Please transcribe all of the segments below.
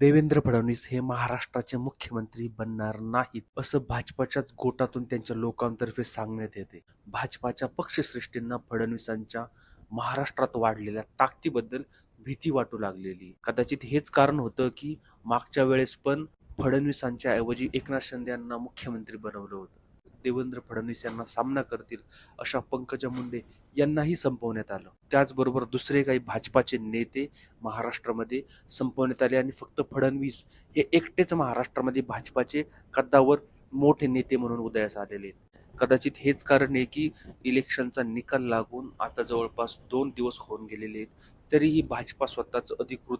देवेंद्र फडणवीस हे महाराष्ट्राचे मुख्यमंत्री बनणार नाहीत असं भाजपाच्याच गोटातून त्यांच्या लोकांतर्फे सांगण्यात येते. भाजपाच्या पक्षश्रेष्ठींना फडणवीसांच्या महाराष्ट्रात वाढलेल्या ताकदीबद्दल भीती वाटू लागलेली. कदाचित हेच कारण होतं की मागच्या वेळेस पण फडणवीसांच्या ऐवजी एकनाथ शिंदे यांना मुख्यमंत्री बनवलं होतं. देवेंद्र फडणवीस यांना सामना करतील अशा पंकजा मुंडे यांनाही संपवण्यात आलं. त्याचबरोबर दुसरे काही भाजपाचे नेते महाराष्ट्रामध्ये संपवण्यात आले आणि फक्त फडणवीस हे एकटेच महाराष्ट्रामध्ये भाजपाचे कद्दावर मोठे नेते म्हणून उदयास आलेले आहेत. कदाचित हेच कारण आहे की इलेक्शनचा निकाल लागून आता जवळपास दोन दिवस होऊन गेलेले आहेत तरीही भाजपा स्वतःच अधिकृत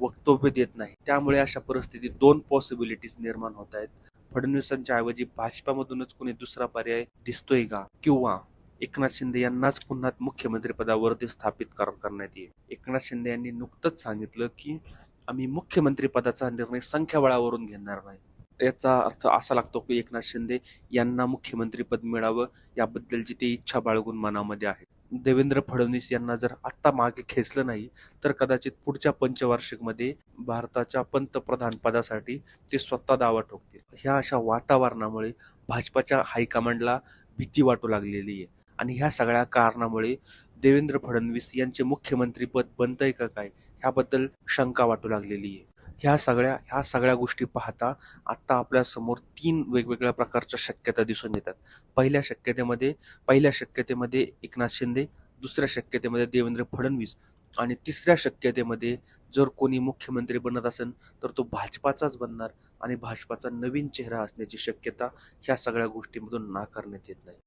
वक्तव्य देत नाही. त्यामुळे अशा परिस्थितीत दोन पॉसिबिलिटीज निर्माण होत आहेत. फडणवीसांच्या ऐवजी भाजपामधूनच कोणी दुसरा पर्याय दिसतोय का? किंवा एकनाथ शिंदे यांनाच पुन्हा मुख्यमंत्रीपदावरती स्थापित कर करण्यात येईल? एकनाथ शिंदे यांनी नुकतंच सांगितलं की आम्ही मुख्यमंत्रीपदाचा निर्णय संख्याबळावरून घेणार नाही. याचा अर्थ असा लागतो की एकनाथ शिंदे यांना मुख्यमंत्रीपद मिळावं याबद्दलची ते इच्छा बाळगून मनामध्ये आहे. देवेंद्र फडणवीस यांना जर आत्ता मागे खेचलं नाही तर कदाचित पुढच्या पंचवार्षिकमध्ये भारताच्या पंतप्रधान पदासाठी ते स्वतः दावा ठोकतील. ह्या अशा वातावरणामुळे भाजपाच्या हायकमांडला भीती वाटू लागलेली आहे. आणि ह्या सगळ्या कारणामुळे देवेंद्र फडणवीस यांचे मुख्यमंत्रीपद बनतंय का काय ह्याबद्दल शंका वाटू लागलेली आहे. ह्या सगळ्या ह्या सगळ्या गोष्टी पाहता आत्ता आपल्यासमोर तीन वेगवेगळ्या प्रकारच्या शक्यता दिसून येतात. पहिल्या शक्यतेमध्ये पहिल्या शक्यतेमध्ये एकनाथ शिंदे दुसऱ्या शक्यतेमध्ये देवेंद्र फडणवीस आणि तिसऱ्या शक्यतेमध्ये जर कोणी मुख्यमंत्री बनत असेल तर तो भाजपाचाच बनणार आणि भाजपाचा नवीन चेहरा असण्याची शक्यता ह्या सगळ्या गोष्टीमधून नाकारण्यात येत नाही.